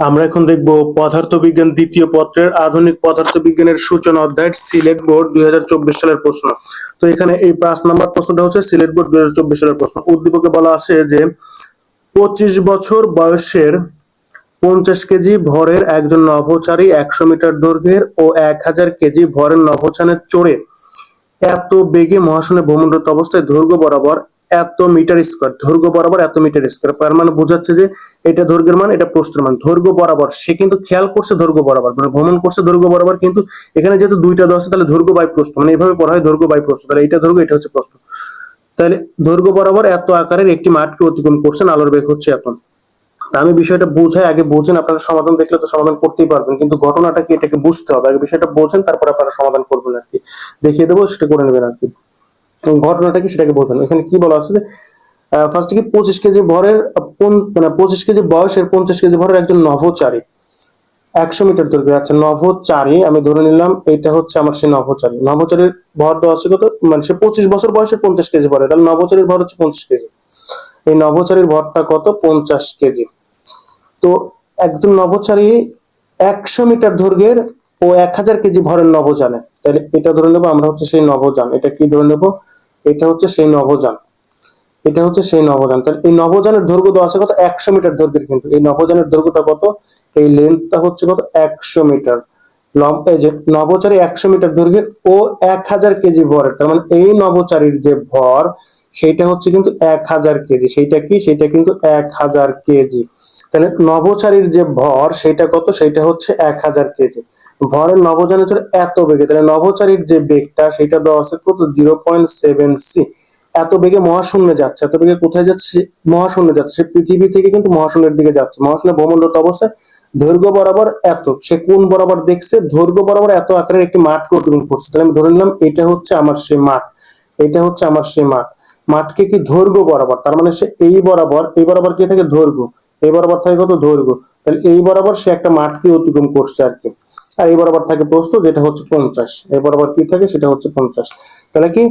আমরা এখন দেখব পদার্থবিজ্ঞান দ্বিতীয় পত্রের আধুনিক পদার্থবিজ্ঞানের সূচনা অধ্যায় সিলেট বোর্ড দুই হাজার চব্বিশ সালের প্রশ্ন। তো এখানে এই পাঁচ নাম্বার প্রশ্নটা হচ্ছে সিলেট বোর্ড দুই হাজার চব্বিশ সালের প্রশ্ন। উদ্দীপকে বলা আছে যে, পঁচিশ বছর বয়সের পঞ্চাশ কেজি ভরের একজন নভোচারী একশো মিটার দৈর্ঘ্যের ও এক হাজার কেজি ভরের নভোচানে চড়ে এত বেগে মহাশূন্যে ভ্রমণরত অবস্থায় দৈর্ঘ্য বরাবর এত মিটার স্কোয়ার, দৈর্ঘ্য বরাবর এত মিটার স্কোয়ার। তার মানে বোঝাচ্ছে যে এটা দৈর্ঘ্যের মান, এটা প্রস্তুর মান। দৈর্ঘ্য বরাবর, সে কিন্তু খেয়াল করছে দৈর্ঘ্য বরাবর মানে ভ্রমণ করছে দৈর্ঘ্য বরাবর, কিন্তু এখানে যেহেতু দুইটা আছে, তাহলে দৈর্ঘ্য বাই প্রস্তুত মানে এইভাবে পড়া হয় দৈর্ঘ্য বাই প্রস্তুত তাহলে এটা দৈর্ঘ্য, এটা হচ্ছে প্রস্তুত তাহলে দৈর্ঘ্য বরাবর এত আকারের একটি মাঠকে অতিক্রম করছেন আলোর বেগ হচ্ছে তা আমি বিষয়টা বোঝাই, আগে বোঝেন, আপনারা সমাধান দেখলে তো সমাধান করতেই পারবেন, কিন্তু ঘটনাটা কি, এটাকে বুঝতে হবে। আগে বিষয়টা বোঝেন, তারপর আপনারা সমাধান করবেন আর কি। দেখিয়ে দেবো, সেটা করে নেবেন আর কি। ঘটনাটা কি সেটাকে বোঝেন। এখানে কি বলা আছে যে ফার্স্টে কি পঁচিশ কেজি ভরের মানে পঁচিশ কেজি বয়সের পঞ্চাশ কেজি ভরের একজন নভোচারী। একশো মিটার দৈর্ঘ্য। আচ্ছা নভোচারী, আমি ধরে নিলাম এটা হচ্ছে আমার সেই নভোচারী। নভোচারীর ভর দেওয়া আছে কত? মানে সে পঁচিশ বছর বয়সে পঞ্চাশ কেজি ভরে। তাহলে নভোচারীর ভর হচ্ছে পঞ্চাশ কেজি। এই নভোচারীর ভরটা কত? পঞ্চাশ কেজি। তো একজন নভোচারী একশো মিটার দৈর্ঘ্যের ও এক হাজার কেজি ভরের নভোযানে তাহলে এটা ধরে নেব আমরা হচ্ছে সেই নভোযান এটা কি ধরে নেব? এটা হচ্ছে সেই নভোযান এটা হচ্ছে সেই নভোযান তাহলে এই নভোযানের দৈর্ঘ্য দেওয়া আছে কত? একশো মিটার দৈর্ঘ্যের কিন্তু। এই নভোযানের দৈর্ঘ্যটা কত? এই লেন্থটা হচ্ছে কত? একশো মিটার। যে নভোচারী একশো মিটার দৈর্ঘ্যের ও এক হাজার কেজি ভরের। তার মানে এই নভোচারীর যে ভর, সেইটা হচ্ছে কিন্তু এক হাজার কেজি। সেইটা কি? সেইটা কিন্তু এক হাজার কেজি। তাহলে নভোচারীর যে ভর সেটা কত? সেটা হচ্ছে এক হাজার কেজি ভরের নভোযানের চলে এত বেগে। তাহলে নভোচারীর যে বেগটা সেটা দেওয়া আছে কত? জিরো পয়েন্ট সেভেন সি এত বেগে মহাশূন্যে যাচ্ছে। এত বেগে কোথায় যাচ্ছে? মহাশূন্যে যাচ্ছে। পৃথিবী থেকে কিন্তু মহাশূন্যের দিকে যাচ্ছে। মহাশূন্যে ভ্রমণরত অবস্থায় দৈর্ঘ্য বরাবর এত। সে কোন বরাবর দেখছে, দৈর্ঘ্য বরাবর এত আকারের একটি মাঠকে অতিক্রম করছে। তাহলে আমি ধরে নিলাম, এটা হচ্ছে আমার সেই মাঠ। এটা হচ্ছে আমার সেই মাঠ। মাঠকে কি দৈর্ঘ্য বরাবর? তার মানে সে এই বরাবর এই বরাবর কি থাকে? দৈর্ঘ্য। এই বরাবর থাকে কত? দৈর্ঘ্য। তাহলে এই বরাবর সে একটা মাঠকে অতিক্রম করছে আর কি। আর এই বরাবর থাকে প্রস্থ, যেটা হচ্ছে পঞ্চাশ। এই বরাবর কি থাকে? সেটা হচ্ছে পঞ্চাশ। তাহলে কি?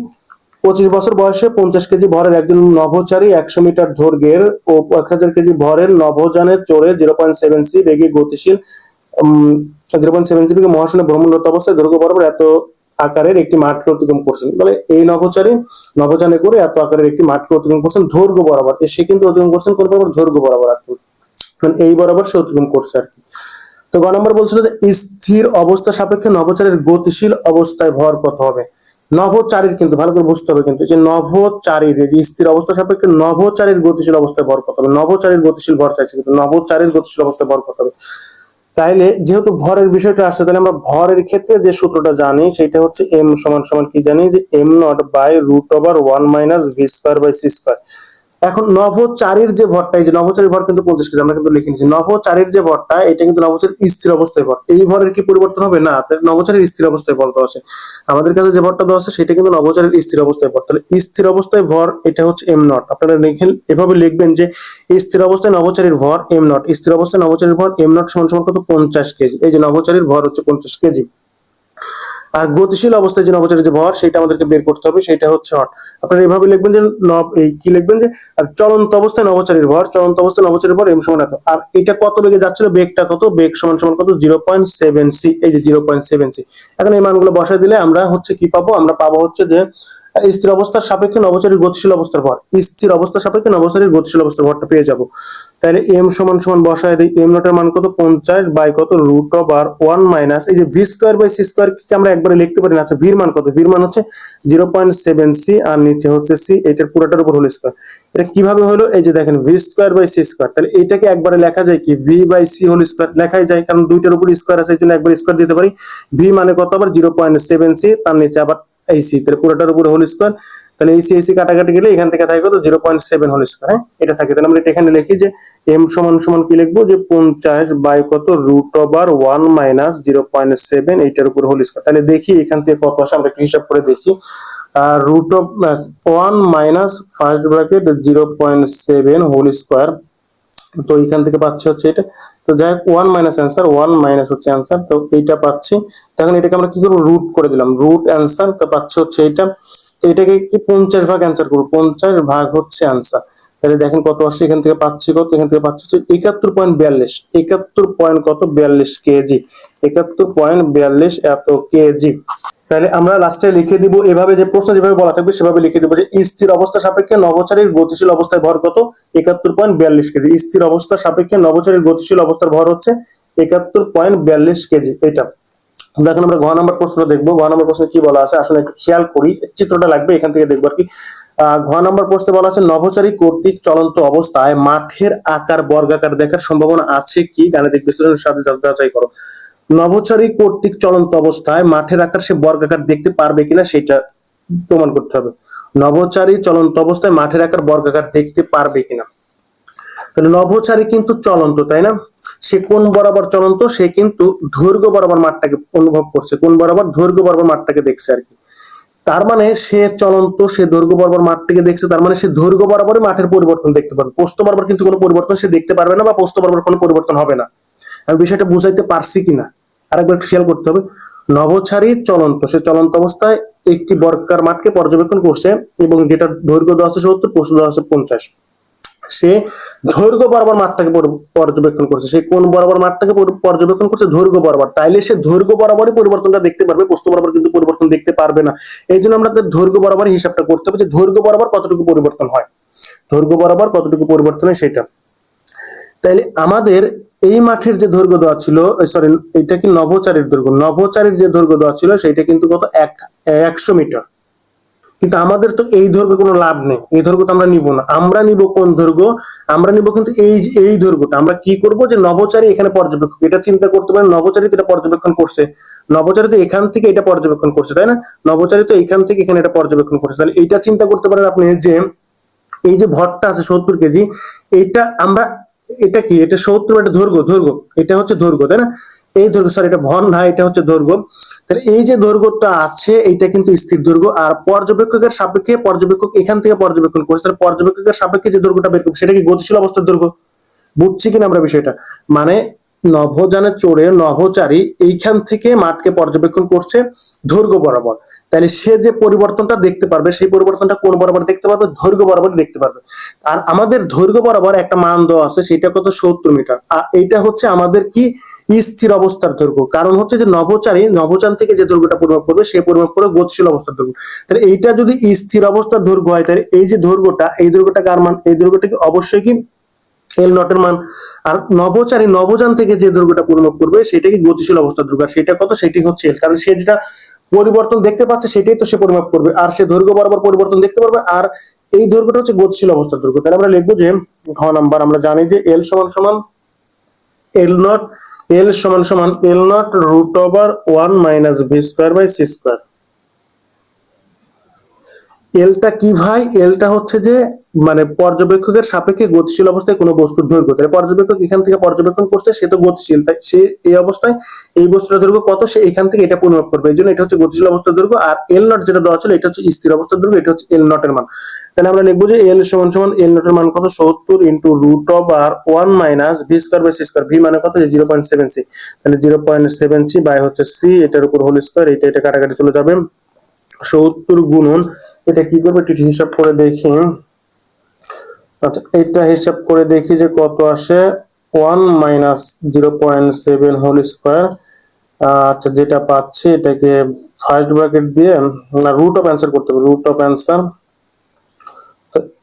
পঁচিশ বছর বয়সে পঞ্চাশ কেজি ভরের একজন নভোচারী একশো মিটার দৈর্ঘ্যের ও এক হাজার কেজি ভরের নভোযানে চড়ে জিরো পয়েন্ট সেভেন সি বেগে গতিশীল জিরো পয়েন্ট সেভেন সি বেগে মহাশূন্যে ভ্রমণরত অবস্থায় দৈর্ঘ্য বরাবর এত আকারের একটি মাঠকে অতিক্রম করছেন। তাহলে এই নভোচারী নভোযানে করে এত আকারের একটি মাঠকে অতিক্রম করছেন দৈর্ঘ্য বরাবর। সে কিন্তু অতিক্রম করছেন কোন বরাবর দৈর্ঘ্য বরাবর মানে এই বরাবর সে অতিক্রম করছে আর কি। তো গ নম্বর বলছিল যে স্থির অবস্থা সাপেক্ষে নভোচারীর গতিশীল অবস্থায় ভর কত হবে? নভোচারীর কিন্তু, ভালো করে বুঝতে হবে কিন্তু, যে নভোচারীর যে স্থির অবস্থা সাপেক্ষে নভোচারীর গতিশীল অবস্থায় ভর কত হবে? নভোচারীর গতিশীল ভর চাইছে কিন্তু নভোচারীর গতিশীল অবস্থায় ভর কত হবে? তাইলে যেহেতু ভরের বিষয়টা আসছে তাহলে আমরা ভরের ক্ষেত্রে যে সূত্রটা জানি, সেটা হচ্ছে এম সমান সমান কি জানি? যে m nought by root over one minus v square by c square এখন নভোচারীর যে ভরটা, এই যে নভোচারীর ভর কিন্তু পঞ্চাশ কেজি, আমরা কিন্তু লিখে নিচ্ছি নভোচারীর যে ভরটা, এটা কিন্তু নভোচারীর স্থির অবস্থায় ভর। এই ভরের কি পরিবর্তন হবে? না, তাহলে নভোচারীর স্থির অবস্থায় ভর দেওয়া আছে। আমাদের কাছে যে ভরটা দেওয়া আছে, সেটা কিন্তু নভোচারীর স্থির অবস্থায় ভর। তাহলে স্থির অবস্থায় ভর, এটা হচ্ছে এম নট। আপনারা লিখেন এভাবে লিখবেন যে স্থির অবস্থায় নভোচারীর ভর এম নট। স্থির অবস্থায় নভোচারীর ভর এম নট সমান সমান কত? পঞ্চাশ কেজি। এই যে নভোচারীর ভর হচ্ছে পঞ্চাশ কেজি। আর গতিশীল অবস্থায় যে নবচারের যে ভর সেটা আমাদেরকে বের করতে হবে সেটা হচ্ছে হট আপনারা এভাবে লিখবেন যে এই কি লিখবেন যে, আর চলন্ত অবস্থায় নবচারীর ভর, চলন্ত অবস্থায় নবচারীর ভর, এম সমান আর এটা কত বেগে যাচ্ছিল, বেগটা কত? বেগ সমান সমান কত? জিরো পয়েন্ট সেভেন সি, এই যে জিরো পয়েন্ট সেভেন সি। এখন এই মানগুলো বসায় দিলে আমরা হচ্ছে কি পাবো? আমরা পাবো হচ্ছে যে স্থির অবস্থার সাপেক্ষে নভোচারীর গতিশীল অবস্থার ভর। স্থির অবস্থার সাপেক্ষে নভোচারীর গতিশীল অবস্থার ভরটা পেয়ে যাব। তাহলে এম সমান সমান বসায় দিই। এম নটের মান কত? পঞ্চাশ বাই কত? রুট অফ আর ওয়ান মাইনাস এই যে v square by c square কি আমরা একবারে লিখতে পারি না? আচ্ছা ভির মান কত? ভির মান হচ্ছে জিরো পয়েন্ট সেভেন সি আর নিচে হচ্ছে সি এটার পুরোটার উপর হোল স্কোয়ার এটা কীভাবে হলো? এই যে দেখেন v square by c square তাহলে এটাকে একবারে লেখা যায় কি? V by c whole square লেখাই যায়, কারণ দুইটার উপর স্কোয়ার আছে, এই একবার স্কোয়ার দিতে পারি। ভি মানে কত? আবার জিরো পয়েন্ট সেভেন সি তার নিচে আবার এই সি, তাহলে পুরোটার উপরে হোল স্কোয়ার তাহলে এই সি এই সি কাটাকাটি গেলে এখান থেকে থাকে কত? Zero point seven whole square হ্যাঁ? এটা থাকে। তাহলে আমরা এটা এখানে লিখি যে এম সমান সমান কি লিখব? যে পঞ্চাশ বাই কত? Root over one minus zero point seven এইটার উপরে হোল স্কোয়ার তাহলে দেখি এখান থেকে কত আসে, আমরা হিসাব করে দেখি। Root of one minus first bracket zero point seven whole square তো এখান থেকে পাচ্ছি হচ্ছে এটা। তো যাই হোক one minus answer one minus হচ্ছে অ্যান্সার তো এইটা পাচ্ছি। তখন এটাকে আমরা কি করব? রুট করে দিলাম। রুট অ্যান্সার তো পাচ্ছি হচ্ছে এইটা তো এটাকে কি পঞ্চাশ ভাগ অ্যান্সার করব? পঞ্চাশ ভাগ হচ্ছে অ্যান্সার তাহলে দেখেন কত আসছে? এখান থেকে পাচ্ছি কত? এখান থেকে পাচ্ছি হচ্ছে একাত্তর পয়েন্ট বিয়াল্লিশ। একাত্তর পয়েন্ট কত? বিয়াল্লিশ কেজি। একাত্তর পয়েন্ট বিয়াল্লিশ এত কেজি। তাহলে আমরা লাস্টে লিখে দিব, এভাবে যে প্রশ্ন যেভাবে বলা থাকবে সেভাবে লিখে দিব যে স্থির অবস্থা সাপেক্ষে নভোচারীর গতিশীল অবস্থায় ভর কত? একাত্তর পয়েন্ট বিয়াল্লিশ কেজি। স্থির অবস্থা সাপেক্ষে নভোচারীর গতিশীল অবস্থার ভর হচ্ছে একাত্তর পয়েন্ট বিয়াল্লিশ কেজি এটা দেখেন আমরা ঘ নম্বর প্রশ্ন দেখব। ঘ নম্বর প্রশ্নে কি বলা আছে? আসলে খেয়াল করি, চিত্রটা লাগবে, এখান থেকে দেখব আর কি। ঘ নম্বর প্রশ্নে বলা আছে, নভোচারী কর্তৃক চলন্ত অবস্থায় মাঠের আকার, বর্গাকার দেখার সম্ভাবনা আছে কি? গাণিতিক বিশ্লেষণের সাথে যাচাই করো। নভোচারী কর্তৃক চলন্ত অবস্থায় মাঠের আকার সে বর্গাকার দেখতে পারবে কিনা সেটা প্রমাণ করতে হবে। নভোচারী চলন্ত অবস্থায় মাঠের আকার বর্গাকার দেখতে পারবে কিনা? তাহলে নভোচারী কিন্তু চলন্ত, তাই না? সে কোন বরাবর চলন্ত, সে কিন্তু দৈর্ঘ্য বরাবর মাঠটাকে অনুভব করছে। কোন বরাবর? দৈর্ঘ্য বরাবর মাঠটাকে দেখছে আর কি। তার মানে সে চলন্ত, সে দৈর্ঘ্য বরাবর মাঠটাকে দেখছে, তার মানে সে দৈর্ঘ্য বরাবরই মাঠের পরিবর্তন দেখতে পারবে পোস্ত বরাবর কিন্তু কোনো পরিবর্তন সে দেখতে পারবে না বা পোস্ত বরাবর কোনো পরিবর্তন হবে না। আমি বিষয়টা বুঝাইতে পারছি কিনা, আরেকবার খেয়াল করতে হবে। নভোচারী চলন্ত, সে চলন্ত অবস্থায় একটি বর্গাকার মাঠকে পর্যবেক্ষণ করছে এবং যেটা দৈর্ঘ্য আছে সত্তর দেওয়া আছে পঞ্চাশ। সে দৈর্ঘ্য বরাবর মাঠটাকে পর্যবেক্ষণ করছে। সে কোন বরাবর মাঠটাকে পর্যবেক্ষণ করছে? দৈর্ঘ্য বরাবর। তাইলে সে দৈর্ঘ্য বরাবরই পরিবর্তনটা দেখতে পারবে বস্তু বরাবর কিন্তু পরিবর্তন দেখতে পারবে না। এই জন্য আমরা দৈর্ঘ্য বরাবর হিসাবটা করতে হবে যে দৈর্ঘ্য বরাবর কতটুকু পরিবর্তন হয়। দৈর্ঘ্য বরাবর কতটুকু পরিবর্তন হয় সেটা। তাইলে আমাদের এই মাঠের যে দৈর্ঘ্য দেওয়া ছিল সরি এটা কি নভোচারীর দৈর্ঘ্য? নভোচারীর যে দৈর্ঘ্য দেওয়া ছিল সেটা কিন্তু কত? এক একশো মিটার। কিন্তু আমাদের তো এই দৈর্ঘ্য কোনো লাভ নেই। এই দৈর্ঘ্য তো আমরা নিব না। আমরা নিব কোন দৈর্ঘ্য? আমরা নিব কিন্তু এই এই দৈর্ঘ্যটা। আমরা কি করব যে নভোচারী এখানে পর্যবেক্ষক? এটা চিন্তা করতে পারেন, নভোচারী তো এটা পর্যবেক্ষণ করছে। নভোচারী তো এখান থেকে এটা পর্যবেক্ষণ করছে, তাই না? নভোচারী তো এখান থেকে এখানে এটা পর্যবেক্ষণ করছে। তাহলে এটা চিন্তা করতে পারেন আপনি যে, এই যে ভরটা আছে সত্তর কেজি এটা আমরা এটা কি? এটা সত্তর এটা দৈর্ঘ্য দৈর্ঘ্য এটা হচ্ছে দৈর্ঘ্য তাই না? এই দৈর্ঘ্য সরি এটা ভন না এটা হচ্ছে দৈর্ঘ্য তাহলে এই যে দৈর্ঘ্যটা আছে এটা কিন্তু স্থির দৈর্ঘ্য আর পর্যবেক্ষকের সাপেক্ষে পর্যবেক্ষক এখান থেকে পর্যবেক্ষণ করছে। তাহলে পর্যবেক্ষকের সাপেক্ষে যে দৈর্ঘ্যটা বের করবে, সেটা কি গতিশীল অবস্থার দৈর্ঘ্য বুঝছি কিনা আমরা বিষয়টা? মানে নভোযানে চড়ে নভোচারী এইখান থেকে মাঠকে পর্যবেক্ষণ করছে দৈর্ঘ্য বরাবর। তাহলে সে যে পরিবর্তনটা দেখতে পারবে, সেই পরিবর্তনটা কোন বরাবর দেখতে পারবে? দৈর্ঘ্য বরাবর দেখতে পারবে। আর আমাদের দৈর্ঘ্য বরাবর একটা মান দেওয়া আছে, সেটা কত? সত্তর মিটার। আর এইটা হচ্ছে আমাদের কি? স্থির অবস্থার দৈর্ঘ্য কারণ হচ্ছে যে নভোচারী নভোযান থেকে যে দৈর্ঘ্যটা পরিমাপ করবে, সে পরিমাপ করে গতিশীল অবস্থার দৈর্ঘ্য তাহলে এইটা যদি স্থির অবস্থার দৈর্ঘ্য হয়, তাহলে এই যে দৈর্ঘ্যটা এই দৈর্ঘ্যটা কার মান, এই দৈর্ঘ্যটা কি অবশ্যই কি এল নটের মান। আর নভোচারী নভোযান থেকে যে দৈর্ঘ্যটা পরিমাপ করবে, সেটা কি গতিশীল অবস্থার দৈর্ঘ্য আর সেটা কত? সেটি হচ্ছে এল কারণ সে যেটা পরিবর্তন দেখতে পাচ্ছে, সেটাই তো সে পরিমাপ করবে। আর সে দৈর্ঘ্য বরাবর পরিবর্তন দেখতে পারবে, আর এই দৈর্ঘ্যটা হচ্ছে গতিশীল অবস্থার দৈর্ঘ্য তাহলে আমরা লিখব যে, ঘ নাম্বার, আমরা জানি যে এল সমান সমান এল নট এল সমান সমান l nought root over one minus v square by c square এলটা কি ভাই? এলটা হচ্ছে যে মানে পর্যবেক্ষকের সাপেক্ষে গতিশীল অবস্থায় কোনো বস্তুর দৈর্ঘ্য। তাই পর্যবেক্ষক এখান থেকে পর্যবেক্ষণ করছে, সে তো গতিশীল। তাই সে এই অবস্থায় এই বস্তুটার দৈর্ঘ্য কত, সে এখান থেকে এটা পরিমাপ করবে। এই জন্য এটা হচ্ছে গতিশীল অবস্থার দৈর্ঘ্য, আর এল নট যেটা দেওয়া ছিল, এটা হচ্ছে স্থির অবস্থার দৈর্ঘ্য, এটা হচ্ছে এল নটের মান। তাহলে আমরা লিখব যে এল সমান সমান এল নটের মান কত? সত্তর into root of R one minus v square by c square v মানে কত? জিরো পয়েন্ট সেভেন সি তাহলে zero point seven c by হচ্ছে সি এটার উপর হোল স্কোয়ার এটা এটা কাটাকাটি চলে যাবে। সত্তর গুণন এটা কি করবে? একটু হিসাব করে দেখি। আচ্ছা এটা হিসাব করে দেখি যে কত আসে? One minus zero point seven whole square. আচ্ছা যেটা পাচ্ছি এটাকে ফার্স্ট ব্র্যাকেট দিয়ে, না রুট অফ অ্যান্সার করতে হবে রুট অফ অ্যান্সার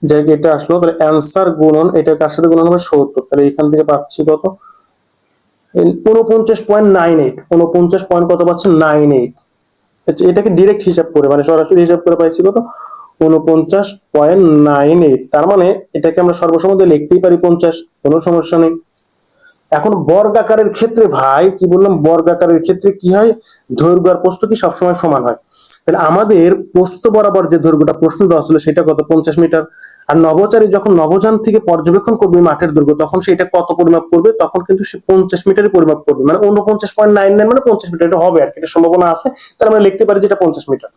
যাই এটা আসলো, তাহলে অ্যান্সার গুণন, এটা কার সাথে গুণন হবে? সত্তর। তাহলে এখান থেকে পাচ্ছি কত? উনপঞ্চাশ পয়েন্ট নাইন এইট উনপঞ্চাশ পয়েন্ট কত পাচ্ছেন? নাইন এইট এটাকে ডিরেক্ট হিসাব করে মানে সরাসরি হিসাব করে পাইছি কত উনপঞ্চাশ পয়েন্ট নাইন এইট তার মানে এটাকে আমরা সর্বসম্মতে লিখতেই পারি পঞ্চাশ, কোনো সমস্যা নেই। এখন বর্গাকারের ক্ষেত্রে ভাই, কি বললাম? বর্গাকারের ক্ষেত্রে কি হয়? দৈর্ঘ্য আর প্রস্থ কি সবসময় সমান হয়। তাহলে আমাদের প্রস্থ বরাবর যে দৈর্ঘ্যটা প্রশ্ন দেওয়া ছিল সেটা কত? পঞ্চাশ মিটার। আর নভোচারী যখন নভোযান থেকে পর্যবেক্ষণ করবে মাঠের দৈর্ঘ্য, তখন সেটা কত পরিমাপ করবে? তখন কিন্তু সে পঞ্চাশ মিটারই পরিমাপ করবে। মানে উনপঞ্চাশ পয়েন্ট নাইন নাইন মানে পঞ্চাশ মিটার। এটা হবে আর কি। এটা সম্ভাবনা আছে। তাহলে আমরা লিখতে পারি যেটা পঞ্চাশ মিটার।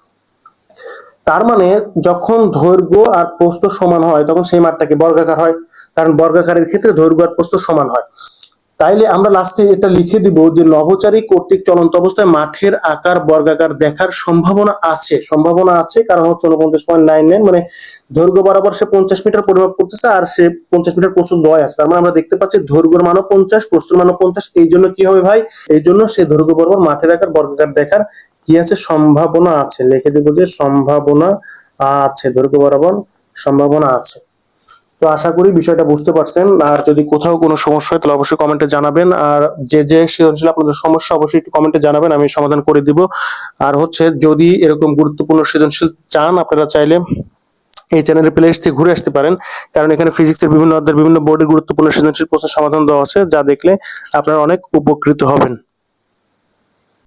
তার মানে যখন দৈর্ঘ্য আর প্রস্থ সমান হয়, তখন সেই মাঠটাকে বর্গাকার হয়। কারণ বর্গাকারের ক্ষেত্রে দৈর্ঘ্য আর প্রস্থ সমান হয়। তাইলে আমরা লাস্টে এটা লিখে দিব যে নভোচারী কর্তৃক চলন্ত অবস্থায় মাঠের আকার, বর্গাকার দেখার সম্ভাবনা আছে। সম্ভাবনা আছে কারণ হচ্ছে উনপঞ্চাশ পয়েন্ট নাইন নাইন মানে দৈর্ঘ্য বরাবর সে পঞ্চাশ মিটার পরিমাপ করতেছে আর সে পঞ্চাশ মিটার প্রস্তুত দয় আছে। তার মানে আমরা দেখতে পাচ্ছি দৈর্ঘ্যের মানও পঞ্চাশ প্রস্তুর মানও পঞ্চাশ, এই জন্য কি হবে ভাই? এই জন্য সে দৈর্ঘ্য বরাবর মাঠের আকার, বর্গাকার দেখার কি আছে? সম্ভাবনা আছে। লিখে দিব যে সম্ভাবনা আছে, দৈর্ঘ্য বরাবর সম্ভাবনা আছে। তো আশা করি বিষয়টা বুঝতে পারছেন। আর যদি কোথাও কোনো সমস্যা হয়, তাহলে অবশ্যই কমেন্টে জানাবেন। আর যে যে সৃজনশীল আপনাদের সমস্যা, অবশ্যই একটু কমেন্টে জানাবেন, আমি সমাধান করে দিব। আর হচ্ছে, যদি এরকম গুরুত্বপূর্ণ সৃজনশীল চান, আপনারা চাইলে এই চ্যানেলের প্লে লিস্ট থেকে ঘুরে আসতে পারেন। কারণ এখানে ফিজিক্সের বিভিন্ন অধ্যায়ের বিভিন্ন বোর্ডের গুরুত্বপূর্ণ সৃজনশীল প্রশ্নের সমাধান দেওয়া আছে, যা দেখলে আপনারা অনেক উপকৃত হবেন।